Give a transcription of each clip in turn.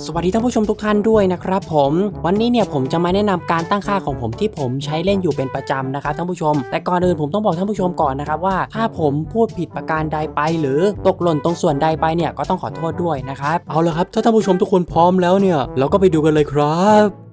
สวัสดีท่านผู้ชมทุกท่านด้วยนะครับผม วันนี้เนี่ยผมจะมาแนะนำการตั้งค่าของผมที่ผมใช้เล่นอยู่เป็นประจำนะครับท่านผู้ชม แต่ก่อนอื่นผมต้องบอกท่านผู้ชมก่อนนะครับว่า ถ้าผมพูดผิดประการใดไป หรือตกหล่นตรงส่วนใดไปเนี่ยก็ต้องขอโทษด้วยนะครับเอาละครับถ้าท่านผู้ชมทุกคนพร้อมแล้วเนี่ย เราก็ไปดูกันเลยครับ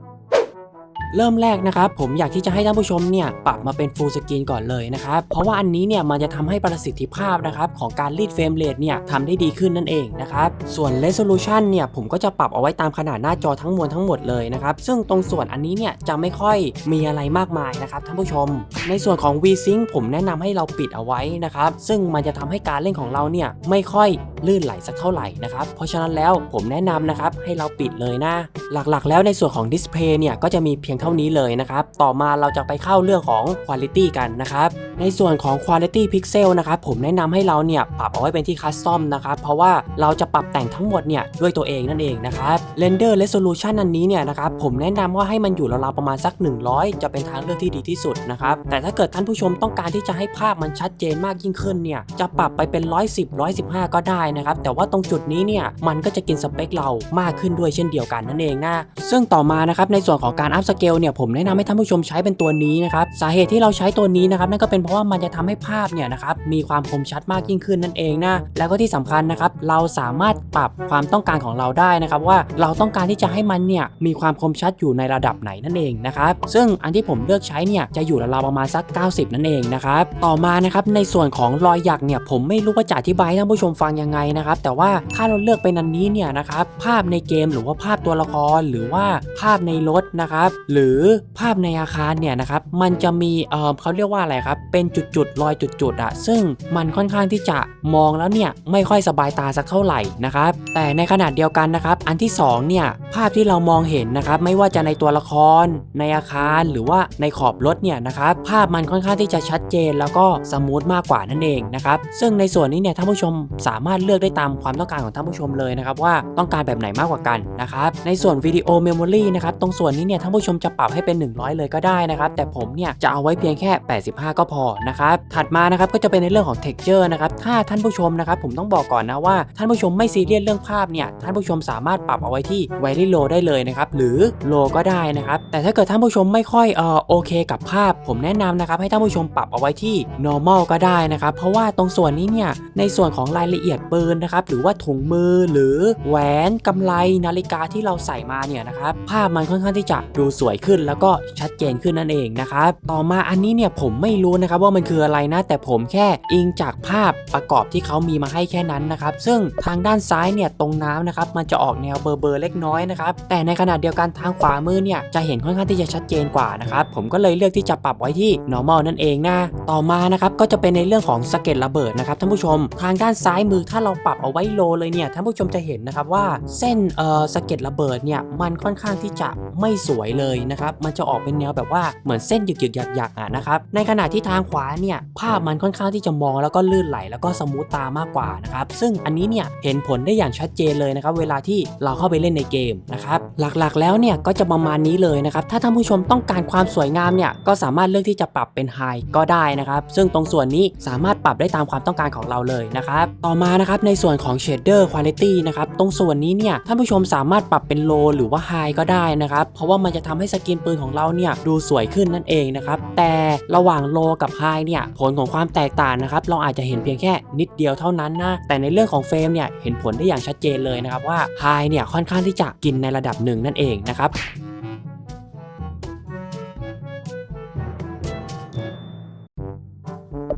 เริ่มแรกนะครับผมอยากที่จะให้ท่านผู้ชมเนี่ยปรับมาเป็น Full Screen ก่อนเลยนะครับเพราะว่าอันนี้เนี่ยมันจะทำให้ประสิทธิภาพนะครับของการรีดเฟรมเรทเนี่ยทำได้ดีขึ้นนั่นเองนะครับส่วน Resolution เนี่ยผมก็จะปรับเอาไว้ตามขนาดหน้าจอทั้งมวลทั้งหมดเลยนะครับซึ่งตรงส่วนอันนี้เนี่ยจะไม่ค่อยมีอะไรมากมายนะครับท่านผู้ชม ในส่วนของ VSync ผมแนะนำให้เราปิดเอาไว้นะครับซึ่งมันจะทำให้การเล่นของเราเนี่ยไม่ค่อยลื่นไหลสักเท่าไหร่นะครับ เพราะฉะนั้นแล้วผมแนะนำนะครับให้เราปิดเลยนะ หลักๆ แล้วในส่วนของดิสเพย์เนี่ยก็จะมีเพียงเท่านี้เลยนะครับ ต่อมาเราจะไปเข้าเรื่องของคุณภาพกันนะครับ ในส่วนของ Quality Pixel นะครับผมแนะนำให้เราเนี่ยปรับเอาไว้เป็นที่ Custom นะครับเพราะว่าเราจะปรับแต่งทั้งหมดเนี่ยด้วยตัวเองนั่นเองนะครับ Render Resolution อันนี้เนี่ยนะครับผมแนะนำว่าให้มันอยู่ราวๆประมาณสัก 100 จะเป็นทางเลือกที่ดีที่สุดนะครับแต่ถ้าเกิดท่านผู้ชมต้องการที่จะให้ภาพมันชัดเจนมากยิ่งขึ้นเนี่ยจะปรับไปเป็น 110 115 ก็ได้นะครับแต่ว่าตรงจุดนี้เนี่ยมันก็จะกินสเปคเรามากขึ้นด้วยเช่นเดียวกันนั่นเองนะซึ่งต่อมานะครับในส่วนของการอัพสเกลเนี่ยผมแนะนำให้ท่านผู้ชมใช้เป็นตัวนี้นะครับสาเหตุที่เราใช้ตัวนี้นะครับนั่นก็เป็นราะว่ามันจะทำให้ภาพเนี่ยนะครับมีความคมชัดมากยิ่งขึ้นนั่นเองนะแล้วก็ที่สำคัญนะครับเราสามารถปรับความต้องการของเราได้นะครับว่าเราต้องการที่จะให้มันเนี่ยมีความคมชัดอยู่ในระดับไหนนั่นเองนะครับซึ่งอันที่ผมเลือกใช้เนี่ยจะอยู่ราวประมาณสัก 90 นั่นเองนะครับต่อมานะครับในส่วนของรอยหยักเนี่ยผมไม่รู้ว่าจะอธิบายให้ท่านผู้ชมฟังยังไงนะครับแต่ว่าถ้าเราเลือกเป็นอันนี้เนี่ยนะครับภาพในเกมหรือว่าภาพตัวละครหรือว่าภาพในรถนะครับหรือภาพในอาคารเนี่ยนะครับมันจะมีเออเขาเรียกว่าอะไรครับเเป็นจุดๆรอยจุดๆอะซึ่งมันค่อนข้างที่จะมองแล้วเนี่ยไม่ค่อยสบายตาสักเท่าไหร่นะครับแต่ในขณะเดียวกันนะครับอันที่สองเนี่ยภาพที่เรามองเห็นนะครับไม่ว่าจะในตัวละคร ในอาคารหรือว่าในขอบรถเนี่ยนะครับภาพมันค่อนข้างที่จะชัดเจนแล้วก็สมูทมากกว่านั่นเองนะครับซึ่งในส่วนนี้เนี่ยท่านผู้ชมสามารถเลือกได้ตามความต้องการของท่านผู้ชมเลยนะครับว่าต้องการแบบไหนมากกว่ากันนะครับในส่วนวิดีโอเมมโมรีนะครับตรงส่วนนี้เนี่ยท่านผู้ชมจะปรับให้เป็น 100 เลยก็ได้นะครับแต่ผมเนี่ยจะเอาไว้เพียงแค่ 85 ก็พอนะครับถัดมานะครับก็จะเป็นในเรื่องของ texture นะครับถ้าท่านผู้ชมนะครับผมต้องบอกก่อนนะว่า ท่านผู้ชมไม่ซีเรียสเรื่องภาพเนี่ยท่านผู้ชมสามารถปรับเอาไว้ที่ very low ได้เลยนะครับหรือ low ก็ได้นะครับแต่ถ้าเกิดท่านผู้ชมไม่ค่อยเออโอเคกับภาพ ผมแนะนำนะครับให้ท่านผู้ชมปรับเอาไว้ที่ normal ก็ได้นะครับเพราะว่าตรงส่วนนี้เนี่ยในส่วนของรายละเอียดปืนนะครับหรือว่าถุงมือหรือแหวนกำไลนาฬิกาที่เราใส่มาเนี่ยนะครับภาพมันค่อนข้างที่จะดูสวยขึ้น แล้วก็ชัดเจนขึ้นนั่นเองนะครับต่อมาอันนี้เนี่ยผมไม่รู้นะครับว่ามันคืออะไรนะ แต่ผมแค่อิงจากภาพประกอบที่เขามีมาให้แค่นั้นนะครับ ซึ่งทางด้านซ้ายเนี่ยตรงน้ำนะครับมันจะออกแนวเบอร์เบอร์เล็กน้อยนะครับแต่ในขณะเดียวกันทางขวามือเนี่ยจะเห็นค่อนข้างที่จะชัดเจนกว่านะครับผมก็เลยเลือกที่จะปรับไว้ที่ normal นั่นเองนะต่อมานะครับก็จะเป็นในเรื่องของสเก็ดระเบิดนะครับท่านผู้ชม ทางด้านซ้ายมือถ้าเราปรับเอาไว้โลเลยเนี่ยท่านผู้ชมจะเห็นนะครับว่าเส้นเอ่อสเก็ดระเบิดเนี่ยมันค่อนข้างที่จะไม่สวยเลยนะครับมันจะออกเป็นแนวแบบว่าเหมือนเส้นหยึกๆหยักๆอะนะครับในขณะที่ทางขวาเนี่ยภาพมันค่อนข้างที่จะมองแล้วก็ลื่นไหลแล้วก็สมูทตามากกว่านะครับซึ่งอันนี้เนี่ยเห็นผลได้อย่างชัดเจนเลยนะครับเวลาที่เราเข้าไปเล่นในเกมนะครับหลักๆแล้วเนี่ยก็จะประมาณนี้เลยนะครับถ้าท่านผู้ชมต้องการความสวยงามเนี่ยก็สามารถเลือกที่จะปรับเป็นไฮก็ได้นะครับซึ่งตรงส่วนนี้สามารถปรับได้ตามความต้องการของเราเลยนะครับต่อมานะครับในส่วนของ shader quality นะครับตรงส่วนนี้เนี่ยท่านผู้ชมสามารถปรับเป็น low หรือว่า high ก็ได้นะครับเพราะว่ามันจะทำให้สกินปืนของเราเนี่ยดูสวยขึ้นนั่นเองนะครับแต่ระหว่าง low กับ high เนี่ยผลของความแตกต่างนะครับเราอาจจะเห็นเพียงแค่นิดเดียวเท่านั้นนะแต่ในเรื่องของเฟรมเนี่ยเห็นผลได้อย่างชัดเจนเลยนะครับว่า high เนี่ยค่อนข้างที่จะกินในระดับหนึ่งนั่นเองนะครับ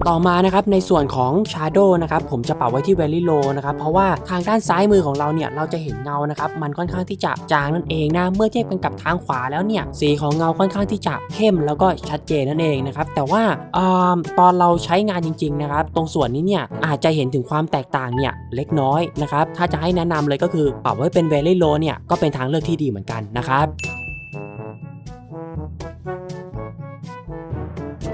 ต่อมานะครับในส่วนของ Shadow นะครับผมจะปรับไว้ที่ Very Low นะครับเพราะว่าทางด้านซ้ายมือของเราเนี่ยเราจะเห็นเงานะครับมันค่อนข้างที่จะจางนั่นเองนะเมื่อเทียบกันกับทางขวาแล้วเนี่ยสีของเงาค่อนข้างที่จะเข้มแล้วก็ชัดเจนนั่นเองนะครับแต่ว่าออตอนเราใช้งานจริงๆนะครับตรงส่วนนี้เนี่ยอาจจะเห็นถึงความแตกต่างเนี่ยเล็กน้อยนะครับถ้าจะให้แนะนำเลยก็คือปรับไว้เป็น Very Low เนี่ยก็เป็นทางเลือกที่ดีเหมือนกันนะครับ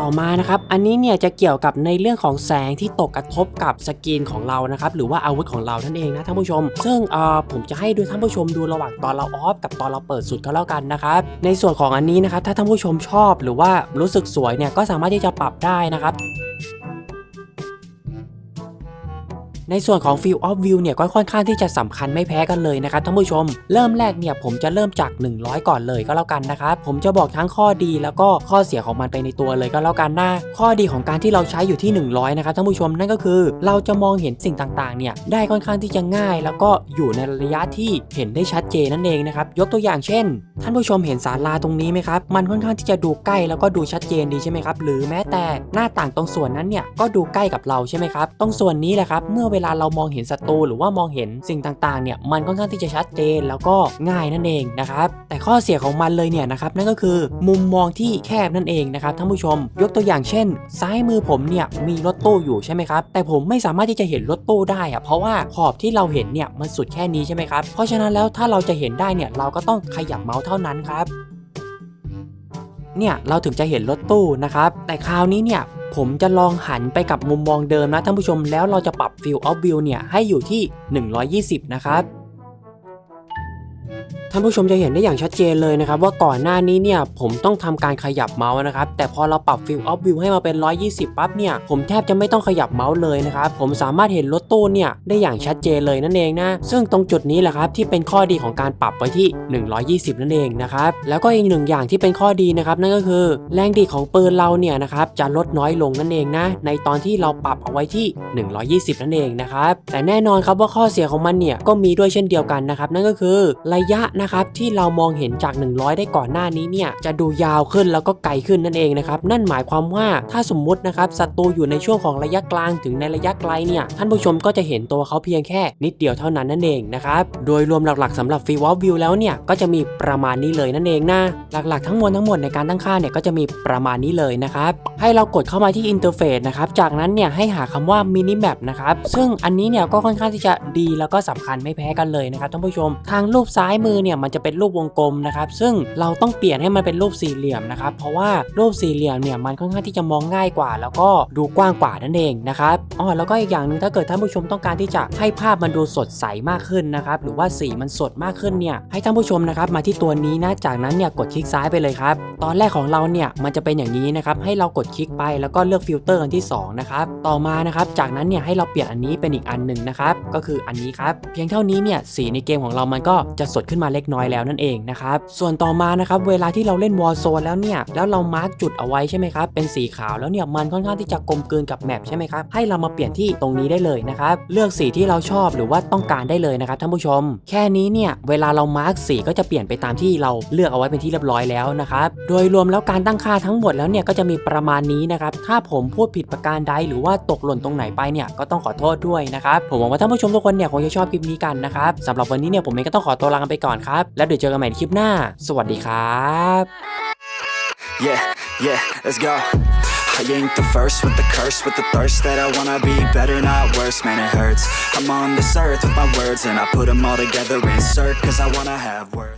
ต่อมานะครับ อันนี้เนี่ยจะเกี่ยวกับในเรื่องของแสงที่ตกกระทบกับสกรีนของเรานะครับ หรือว่าอาวุธของเรานั่นเองนะท่านผู้ชม ซึ่งเอ่อผมจะให้ดูท่านผู้ชมดูระหว่างตอนเราออฟกับตอนเราเปิดสุดก็แล้วกันนะครับ ในส่วนของอันนี้นะครับ ถ้าท่านผู้ชมชอบหรือว่ารู้สึกสวยเนี่ยก็สามารถที่จะปรับได้นะครับ ในส่วนของ Field of View เนี่ยก็ค่อนข้างที่จะสำคัญไม่แพ้กันเลยนะครับท่านผู้ชม เริ่มแรกเนี่ยผมจะเริ่มจาก 100 ก่อนเลยก็แล้วกันนะครับผมจะบอกทั้งข้อดีแล้วก็ข้อเสียของมันไปในตัวเลยก็แล้วกันนะข้อดีของการที่เราใช้อยู่ที่ 100 นะครับท่านผู้ชมนั่นก็คือ เราจะมองเห็นสิ่งต่างๆ เนี่ยได้ค่อนข้างที่จะง่าย แล้วก็อยู่ในระยะที่เห็นได้ชัดเจนนั่นเองนะครับยกตัวอย่างเช่น ท่านผู้ชมเห็นศาลาตรงนี้ไหมครับมันค่อนข้างที่จะดูใกล้แล้วก็ดูชัดเจนดีใช่ไหมครับหรือแม้แต่หน้าต่างตรงส่วนนั้นเนี่ยก็ดูใกล้กับเราใช่ไหมครับตรงส่วนนี้แหละครับเมื่อเววลาเรามองเห็นศัตรูหรือว่ามองเห็นสิ่งต่างๆเนี่ยมันค่อนข้างที่จะชัดเจนแล้วก็ง่ายนั่นเองนะครับแต่ข้อเสียของมันเลยเนี่ยนะครับนั่นก็คือมุมมองที่แคบนั่นเองนะครับท่านผู้ชม ยกตัวอย่างเช่น ซ้ายมือผมเนี่ยมีรถตู้อยู่ใช่ไหมครับแต่ผมไม่สามารถที่จะเห็นรถตู้ได้อะเพราะว่าขอบที่เราเห็นเนี่ยมันสุดแค่นี้ใช่ไหมครับเพราะฉะนั้นแล้วถ้าเราจะเห็นได้เนี่ยเราก็ต้องขยับเมาส์เท่านั้นครับเนี่ยเราถึงจะเห็นรถตู้นะครับแต่คราวนี้เนี่ย ผมจะลองหันไปกับมุมมองเดิมนะท่านผู้ชมแล้วเราจะปรับ Field of View เนี่ยให้อยู่ที่ 120 นะครับานผู้ชมจะเห็นได้อย่างชัดเจนเลยนะครับว่าก่อนหน้านี้เนี่ยผมต้องทำการขยับเมาส์นะครับแต่พอเราปรับ Field of View ให้มาเป็น 120 ปั๊บเนี่ยผมแทบจะไม่ต้องขยับเมาส์เลยนะครับผมสามารถเห็นรถตู้เนี่ยได้อย่างชัดเจนเลยนั่นเองนะซึ่งตรงจุดนี้แหละครับที่เป็นข้อดีของการปรับไว้ที่ 120 นั่นเองนะครับแล้วก็อีกหนึ่งอย่างที่เป็นข้อดีนะครับนั่นก็คือ แรงดีดของปืนเราเนี่ยนะครับจะลดน้อยลงนั่นเองนะในตอนที่เราปรับเอาไว้ที่ 120 นั่นเองนะครับแต่แน่นอนครับว่าข้อเสียของมันเนี่ยก็มีด้วยเช่นเดียวกันนะครับนั่นก็คือระยะนะครับที่เรามองเห็นจาก 100 ได้ก่อนหน้านี้เนี่ยจะดูยาวขึ้นแล้วก็ไกลขึ้นนั่นเองนะครับนั่นหมายความว่าถ้าสมมุตินะครับศัตรูอยู่ในช่วงของระยะกลางถึงในระยะไกลเนี่ยท่านผู้ชมก็จะเห็นตัวเขาเพียงแค่นิดเดียวเท่านั้นนั่นเองนะครับโดยรวมหลักๆสำหรับ Free Wall View แล้วเนี่ยก็จะมีประมาณนี้เลยนั่นเองนะหลักๆทั้งมวลทั้งหมดในการตั้งค่าเนี่ยก็จะมีประมาณนี้เลยนะครับให้เรากดเข้ามาที่อินเทอร์เฟซนะครับจากนั้นเนี่ยให้หาคำว่ามินิแมปนะครับซึ่งอันนี้เนี่ยก็ค่อนข้างที่จะดีแล้วก็สำคัญไม่แพ้กันเลยนะครับท่านผู้ชมทางรูปซ้ายมือเนี่ยมันจะเป็นรูปวงกลมนะครับซึ่งเราต้องเปลี่ยนให้มันเป็นรูปสี่เหลี่ยมนะครับเพราะว่ารูปสี่เหลี่ยมเนี่ยมันค่อนข้างที่จะมองง่ายกว่า แล้วก็ดูกว้างกว่านั่นเองนะครับอ๋อแล้วก็อีกอย่างหนึ่งถ้าเกิดท่านผู้ชมต้องการที่จะให้ภาพมันดูสดใสมากขึ้นนะครับหรือว่าสีมันสดมากขึ้นเนี่ยให้ท่านผู้ชมนะครับมาที่ตัวนี้นะจากนั้นเนี่ยกดคลิกซ้ายไปเลยครับตอนแรกของเราเนี่ยมันจะเป็นอย่างนี้นะครับให้เรากดคลิกไปแล้วก็เลือกฟิลเตอร์อันที่สองนะครับต่อมานะครับจากนั้นเนี่ยให้เราเปลี่ยนอันนี้เป็นอีกอันหนึ่งนะครับก็คืออันนี้ครับเพียงเท่านี้เนี่ยสีในเกมของเรามันก็จะสดขึ้นมาเล็กน้อยแล้วนั่นเองนะครับส่วนต่อมานะครับเวลาที่เราเล่นวอ r z โซนแล้วเนี่ยแล้วเรามาร์กจุดเอาไว้ใช่ไหมครับเป็นสีขาวแล้วเนี่ยมันค่อนข้างที่จะกลมกลืนกับแมปใช่ไหมครับให้เรามาเปลี่ยนที่ตรงนี้ได้เลยนะครับเลือกสีที่เราชอบหรือว่าต้องการได้เลยนะครับท่านผู้ชม แค่นี้เนี่ยเวลาเรามาร์กสีก็จะเปลี่ยนไปตามที่เราเลือกเอาไว้เป็นที่เรียบร้อยแล้วนะครับโดยรวมแล้วการตั้งค่าทั้งหมดแล้วเนี่ยก็จะมีประมาณนี้นะครับถ้าผมพูดผิดประการใดหรือว่าตกหล่นตรงไหนไปเนี่ยก็ต้องขอโทษด้วยนะครับผมหวังว่าท่านผู้ชมทุกคนเนี่ยคงจะชอบคลิปนี้กันนะครับสำหรับวันนี้เนี่ยผมเองก็ต้องขอตัวลาไปก่อนครับแล้วเดี๋ยวเจอกันใหม่ในคลิปหน้า สวัสดีครับ Yeah, yeah, let's go. I ain't the first with the curse, with the thirst that I wanna be better, not worse, man, it hurts. I'm on this earth with my words, and I put them all together, insert, cause I wanna have worth.